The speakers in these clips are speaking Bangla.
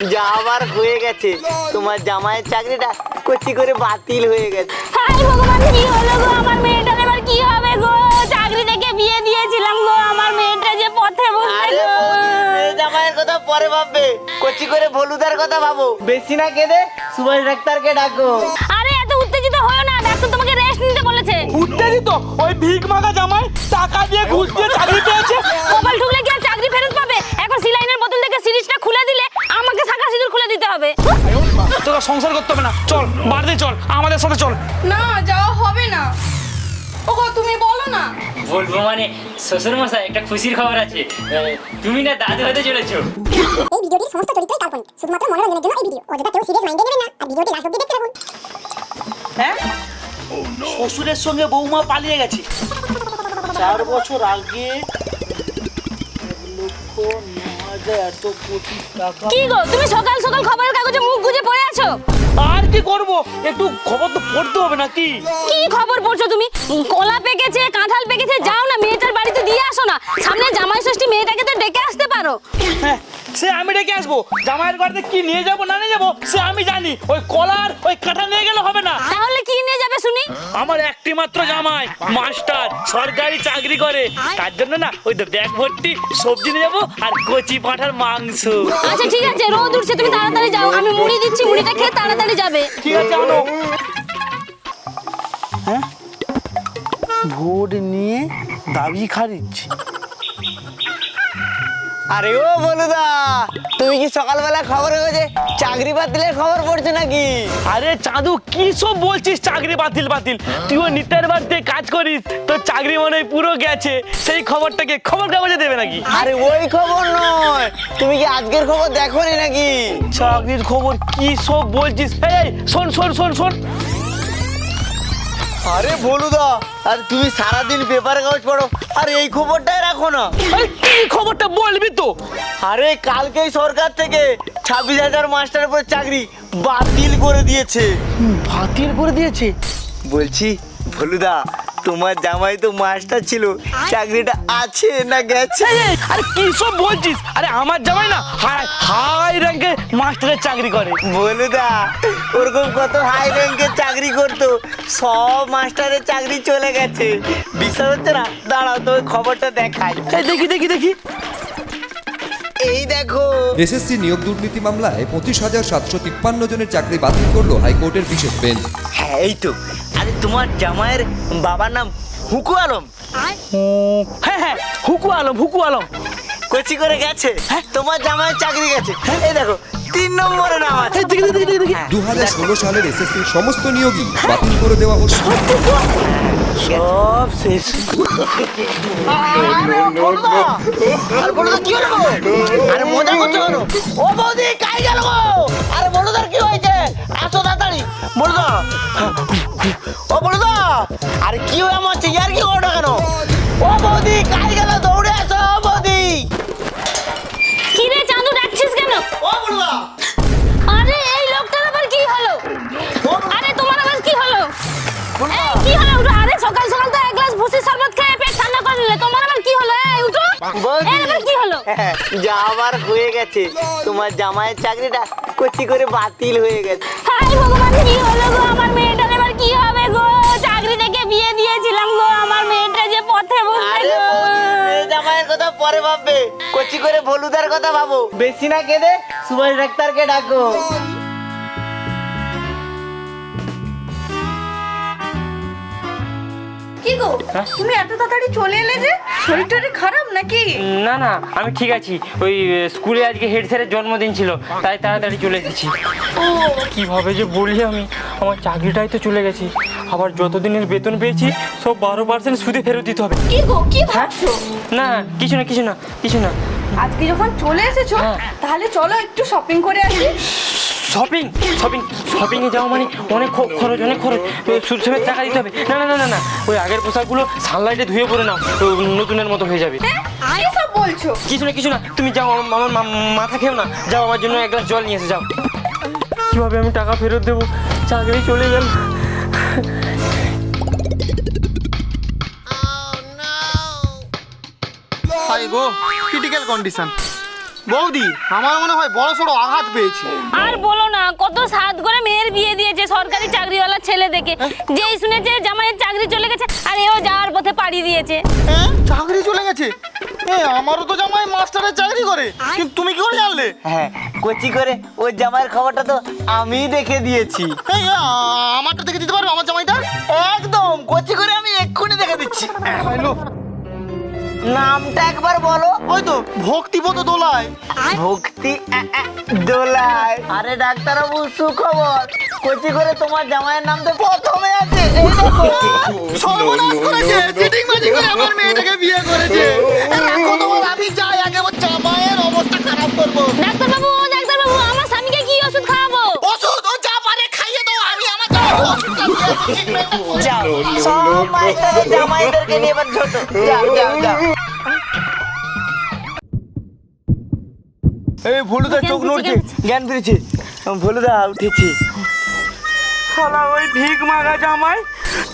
যা আবার হয়ে গেছে। তোমার জামাইয়ের চাকরিটা কচি করে বাতিল হয়ে গেছে। হাই ভগবান কি হলো গো? আমার মেয়েটার এবার কি হবে গো? চাকরি থেকে বিয়ে দিয়েছিলাম গো। আমার মেয়েটা যে পথে আরে গো। জামাইয়ের কথা পরে ভাববে। কচি করে ভলুদার কথা ভাবো। বেশি না কেঁদে সুভাষ ডাক্তারকে ডাকো। আরে এত উত্তেজিত হয়েও না। ডাক্তার তোমাকে রেস্ট নিতে বলেছে। উত্তেজিত? ওই ভিক মাগা জামাই টাকা দিয়ে ঘুষ দিয়ে চাকরি পেয়েছে? কপাল ঠুকলে কি হবে। তোরা সংসার করতে হবে না। চল বাড়িতে চল আমাদের সাথে চল। না যাওয়া হবে না। ওগো তুমি বলো না। বলব মানে শ্বশুর মশাই একটা খুশির খবর আছে। তুমি না দাদু হতে চলেছো। এই ভিডিওটির সমস্ত চরিত্রই কাল্পনিক। শুধুমাত্র মনোরঞ্জনের জন্য এই ভিডিও। অযথা কেউ সিরিয়াস মাইন্ডে নেবেন না। আর ভিডিওটি লাস্ট অব্দি দেখতে থাকুন। হ্যাঁ? শ্বশুরের সঙ্গে বৌমা পালিয়ে গেছে। চার বছর আগে এক লক্ষ এত কোটি টাকা। কি গো তুমি সকাল সকাল খবরের কাগজে মুখ গুজে পড়ে আছো? আর কি করব? একটু খবর তো পড়তে হবে নাকি? কি খবর পড়ছো তুমি? কলা পেকেছে কাঁঠাল পেকেছে যাও না মেয়েটার বাড়িতে দিয়ে আসো না। সামনে জামাই ষষ্ঠী মেয়েটাকে তো ডেকে আসতে পারো। হ্যাঁ সে আমি ডেকে আসব। জামাইয়ের বাড়িতে কি নিয়ে যাব না নিয়ে যাব সে আমি জানি। ওই কলার ওই কাঁঠা নিয়ে গেলে হবে না। তাহলে কি নিয়ে যাবে শুনি? আমার একটি মাত্র জামাই মাস্টার সরকারি চাকরি করে। তার জন্য না ওই তো ব্যাগ ভর্তি সবজি নিয়ে যাব আর কচি পাঁঠার মাংস। আচ্ছা ঠিক আছে রোদ উঠছে তুমি তাড়াতাড়ি যাও। আমি মুড়ি দিচ্ছি মুড়িটা খেয়ে তাড়াতাড়ি যাবে। ঠিক আছে আনো। হ্যাঁ? ভোট নিয়ে দাবি খারিজ। আরে ও বলুদা তুমি কি সকালবেলা খবর হয়েছে চাকরি বাতিলের খবর পড়ছে নাকি? আরে চাঁদু কি সব বলছিস চাকরি বাতিল বাতিল? তুইও নিতের বাড়িতে কাজ করিস তোর চাকরি মনে হয় পুরো গেছে সেই খবরটাকে খবর কাগজে দেবে নাকি? আরে ওই খবর নয় তুমি কি আজকের খবর দেখোনি নাকি? চাকরির খবর কি সব বলছিস? এই এই, শোন শোন শোন শোন। আরে বলুদা আর তুমি সারাদিন পেপার কাগজ পড়ো আর এই খবরটাই রাখো না। আরে কি খবরটা আরে কালকেই সরকার থেকে ছাব্বিশ হাজার মাস্টারের উপর চাকরি বাতিল করে দিয়েছে। বাতিল করে দিয়েছে? বলছি ভলুদা তোমার জামাই তো মাস্টার ছিল চাকরিটা আছে না গেছে? আরে কি সব বলছিস? আরে আমার জামাই না হাই হাই র্যাঙ্কে মাস্টারের চাকরি করে। বলুদা ওরকম কত হাই র্যাঙ্কের চাকরি করতো সব মাস্টারের চাকরি চলে গেছে। বিশ্বাস হচ্ছে না? দাঁড়াও তো খবরটা দেখাই। এই দেখি দেখি দেখি। এই দেখো। এসএসসি নিয়োগ দুর্নীতি মামলায় পঁচিশ হাজার সাতশো তিপ্পান্ন জনের চাকরি বাতিল করল হাইকোর্টের বিশেষ বেঞ্চ। হ্যাঁ এই তো। আরে তোমার জামাইয়ের বাবার নাম হুকু আলম। হ্যাঁ হ্যাঁ হুকু আলম হুকু আলম। কোচি করে গেছে। তোমার জামাইয়ের চাকরি গেছে। এই দেখো তিন নম্বরে নাম আছে। হ্যাঁ, দু হাজার ষোলো সালের এসএসসির সমস্ত নিয়োগই বাতিল করে দেওয়া হলো। সব শেষ। আর কি হলো? আরে মজা করছ ও বৌদি, কাই গেল গো? আরে বলুদার কি হয়েছে? আসো তাড়াতাড়ি। বলুদা ও বলুদা আরে কি হয়ে আমার ইয়ার কি করো কেন? ও বৌদি, কাই গেল যা আবার হয়ে গেছে। তোমার জামাইয়ের চাকরিটা কচি করে বাতিল হয়ে গেছে। হাই ভগবান কি হলো গো? আমার মেয়েটার এবার কি হবে গো? চাকরি থেকে বিয়ে দিয়েছিলাম গো। আমার মেয়েটা যে পথে মেয়ে জামাইয়ের কথা পরে ভাববে। কচি করে ভলুদার কথা ভাবো। বেশি না কেঁদে সুভাষ ডাক্তারকে ডাকো। গো তুমি এত তাড়াতাড়ি চলে এলে যে শরীর খারাপ নাকি? না না আমি ঠিক আছি। ওই স্কুলে আজকে হেড স্যারের জন্মদিন ছিল তাই তাড়াতাড়ি চলে এসেছি। কীভাবে যে বলি আমি আমার চাকরিটাই তো চলে গেছে। আবার যতদিনের বেতন পেয়েছি সব বারো পার্সেন্ট সুদে ফেরত দিতে হবে। কি গো কি ভাবছ? না কিছু না কিছু না কিছু না। আজকে যখন চলে এসেছ হ্যাঁ। তাহলে চলো একটু শপিং করে আসি। শপিং শপিং শপিং এ যাওয়া মানে অনেক খরচ অনেক খরচ। সুদ সমেত টাকা দিতে হবে। না না না না না। ওই আগের পোশাকগুলো সানলাইটে ধুয়ে পরে নাও। তো নতুনের মতো হয়ে যাবে। হ্যাঁ? সব বলছো। কিছু না কিছু না। তুমি যাও আমার আমার মাথা খেও না। যাও আমার জন্য এক গ্লাস জল নিয়ে এসে যাও। কীভাবে আমি টাকা ফেরত দেবো? চাকরি চলে গেল। হাই গো ক্রিটিক্যাল কন্ডিশন বৌদি আমার মনে হয় বড় সড়ো আঘাত পেয়েছে। আর বলো না কত সাত করে মেয়ের বিয়ে দিয়েছে সরকারি চাকরিওয়ালা ছেলে দেখে। যেই শুনেছে জামাইয়ের চাকরি চলে গেছে আর এও যাওয়ার পথে পাড়ি দিয়েছে। হ্যাঁ? চাকরি চলে গেছে? এ আমারও তো জামাই মাস্টারের চাকরি করে। কিন্তু তুমি কি করে জানলে? হ্যাঁ কচি করে ওই জামাইয়ের খবরটা তো আমি দেখে দিয়েছি। এই আ, আমারটা দেখে দিতে পারবে আমার জামাইটা? একদম কচি করে আমি এক্ষুনি দেখে দিচ্ছি। হ্যালো। নামটা একবার বলো। ওই তো ভক্তিপদ দোলায়। ভক্তি আ, আ, দোলায়। আরে ডাক্তারবাবু সুখবর। কচি করে তোমার জামাইয়ের নাম তো প্রথমে আছে। এই দেখো। সর্বনাশ করেছে চিটিং বাজি করে এই ভুলুদা চোখ নড়ছে। জ্ঞান ফিরেছে ভুলুদা উঠেছে। শালা ওই ভিক মাগা জামাই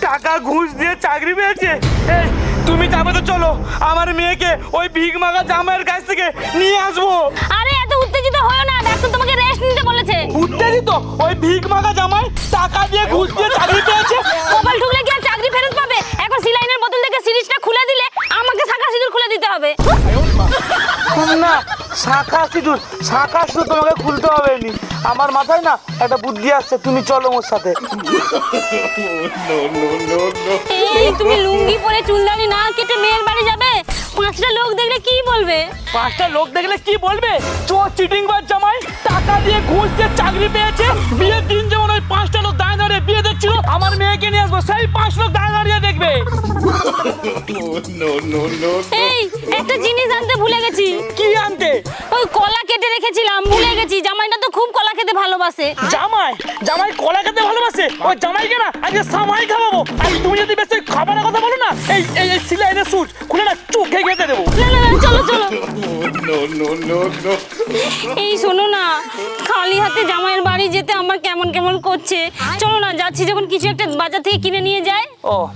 টাকা ঘুষ দিয়ে চাকরি পেয়েছে। এই তুমি যাবে তো চলো আমার মেয়েকে ওই ভিক মাগা জামাইয়ের কাছ থেকে নিয়ে আসব। আরে এত উত্তেজিত হয়েও না। ডাক্তার তোমাকে রেস্ট নিতে বলেছে। উত্তেজিত? ওই ভিক মাগা জামাই টাকা দিয়ে ঘুষ দিয়ে চাকরি পেয়েছে? শাখা সিঁদুর শাখা সিঁদুর তোমাকে খুলতে হবে নি আমার মাথায় না একটা বুদ্ধি আসছে তুমি চলো ওর সাথে। এই তুমি লুঙ্গি পরে চুলদানি না কেটে মেয়ের বাড়ি যাবে? পাঁচটা লোক দেখলে কি বলবে? পাঁচটা লোক দেখলে কি বলবে? চোর চিটিং বাজ জামাই টাকা দিয়ে ঘুষ দিয়ে চাকরি পেয়েছে বিয়ের দিন যেমন ওই পাঁচটা লোক দাঁড়িয়ে দাঁড়িয়ে বিয়ে দেখছিল আমার মেয়েকে নিয়ে আসব সেই পাঁচ লোক দাঁড়িয়ে দাঁড়িয়ে দেখবে। এই একটা জিনিস আনতে ভুলে গেছি। কি আনতে? ওই কলা কেটে রেখেছিলাম ভুলে গেছি। জামাইটা তো খুব কলা খেতে ভালোবাসে। জামাই? জামাই কলা খেতে ভালোবাসে? ওই জামাইকে না আজকে সামাই খাওয়াবো। আর তুমি যদি বেশি খাবারের কথা বলো না এই এই এই সিলাইনের সুচ খুলে না চোখে গেঁথে দেবো। না না না চলো চলো। এই শোনো না খালি হাতে জামাইয়ের বাড়ি যেতে আমার কেমন কেমন করছে? চলো না যাচ্ছি যখন কিছু একটা বাজার থেকে কিনে নিয়ে যায় ও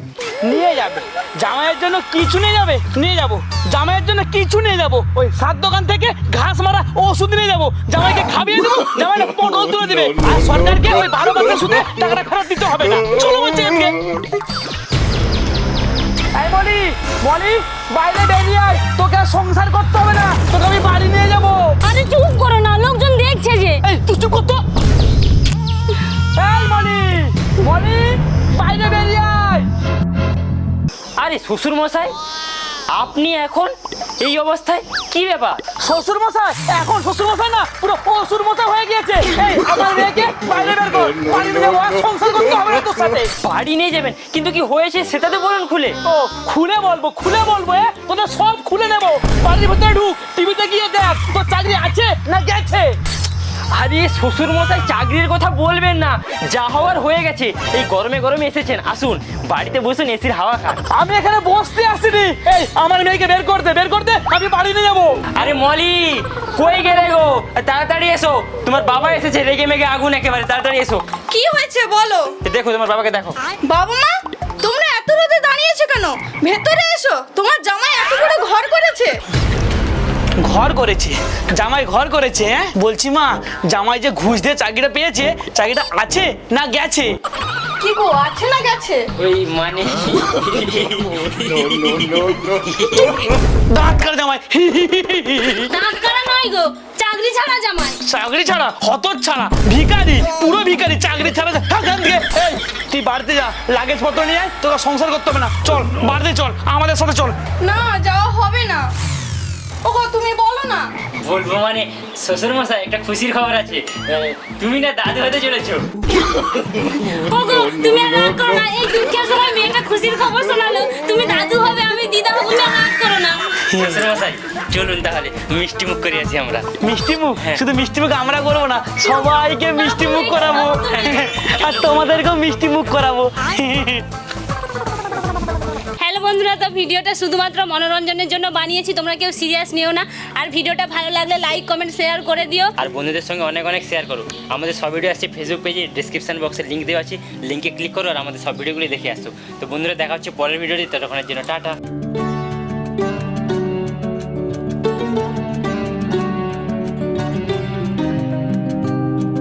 নিয়ে যাবে। জামাইয়ের জন্য কিছু নিয়ে যাবে? নিয়ে যাব। জামাইয়ের জন্য কিছু নিয়ে যাব? ওই সাত দোকান থেকে ঘাস মারা ওষুধ নিয়ে যাব। জামাইকে খাবিয়ে দেবো জামাইটা পটল তুলে দেবে। আর সরকারকে ওই বারো বছর সুদে টাকাটা ফেরত দিতে হবে না। চলো বলছি বলি বলি বাইরে বেরিয়ে আয়। তোকে আর সংসার করতে হবে না তোকে আমি বাড়ি নিয়ে যাব। আরে চুপ করো না লোকজন দেখছে যে। এই তুই চুপ করতো এই বলি বলি বাইরে বেরিয়ে আয়। আরে শ্বশুর মশাই আপনি এখন এই অবস্থায় কি ব্যাপার? শ্বশুর মশাই এখন শ্বশুর মশাই না, পুরো অসুর মশাই হয়ে গিয়েছে। এই, আমার মেয়েকে বাইরে বের কর, বাড়িতে যাব, আর সংসার করতে হবে না তোর সাথে। বাড়ি নিয়ে যাবেন, কিন্তু কি হয়েছে সেটা তো বলুন খুলে। ও, খুলে বলব খুলে বলব, এ তোদের সব খুলে নেব? বাড়ির ভিতরে ঢুক, টিভিতে গিয়ে দেখ, তোর চাকরি আছে না গেছে? আরে শ্বশুর মশাই চাকরির কথা বলবেন না। যা হওয়ার হয়ে গেছে। এই গরমে গরমে এসেছেন। আসুন বাড়িতে বসুন এসির হাওয়া খান। আমি এখানে বসতে আসিনি। এই আমার মেয়েকে বের করতে বের করতে আমি বাড়ি নিয়ে যাব। আরে মলি কই গেলে গো? তাড়াতাড়ি এসো। তোমার বাবা এসেছে রেগে মেগে আগুন একেবারে। তাড়াতাড়ি এসো। কি হয়েছে বলো? দেখো তোমার বাবাকে দেখো। বাবা মা তোমরা এত রোদে দাঁড়িয়েছো কেন? ভেতরে এসো। তোমার জামাই এত বড় ঘর করেছে। ঘর করেছে জামাই ঘর করেছে হ্যাঁ? বলছি মা জামাই যে ঘুষ দিয়ে চাকরিটা পেয়েছে চাকরিটা আছে না গেছে? কি গো আছে না গেছে? ওই মানে দাঁত কার জামাই। দাঁত কাটা নয় গো চাকরি ছাড়া জামাই। চাকরি ছাড়া হতর ছাড়া ভিখারি পুরো ভিখারি চাকরি ছাড়া থাক এখান থেকে এই তুই বাড়িতে যা লাগেজ পত্র নিয়ে তোকে সংসার করতে হবে না। চল বাড়িতে চল আমাদের সাথে চল। না যাওয়া হবে না। ওগো তুমি বলো না। বলব মানে শ্বশুর মশাই একটা খুশির খবর আছে। তুমি না দাদু হতে চলেছো। ওগো তুমি আর রাগ করো না এই দুঃখের সময় মেয়েটা খুশির খবর শোনালো। তুমি দাদু হবে আমি দিদা হব আর রাগ করো না। শ্বশুর মশাই চলুন তাহলে মিষ্টি মুখ করে আছি আমরা। মিষ্টি মুখ? হ্যাঁ। শুধু মিষ্টি মুখ আমরা করব না সবাইকে মিষ্টি মুখ করাবো। আর তোমাদেরকেও মিষ্টি মুখ করাবো। বন্ধুরা, তো ভিডিওটা শুধুমাত্র মনোরঞ্জনের জন্য বানিয়েছি, তোমরা কেউ সিরিয়াস নিও না। আর ভিডিওটা ভালো লাগলে লাইক কমেন্ট শেয়ার করে দিও। আর বন্ধুদের সঙ্গে অনেক অনেক শেয়ার করো। আমাদের সব ভিডিও আসছে ফেসবুক পেজে ডিসক্রিপশন বক্সে লিঙ্ক দেওয়া আছে। লিঙ্কে ক্লিক করো আর আমাদের সব ভিডিওগুলি দেখে আসো। তো বন্ধুরা, দেখা হচ্ছে পরের ভিডিওটি ততক্ষণের জন্য টাটা।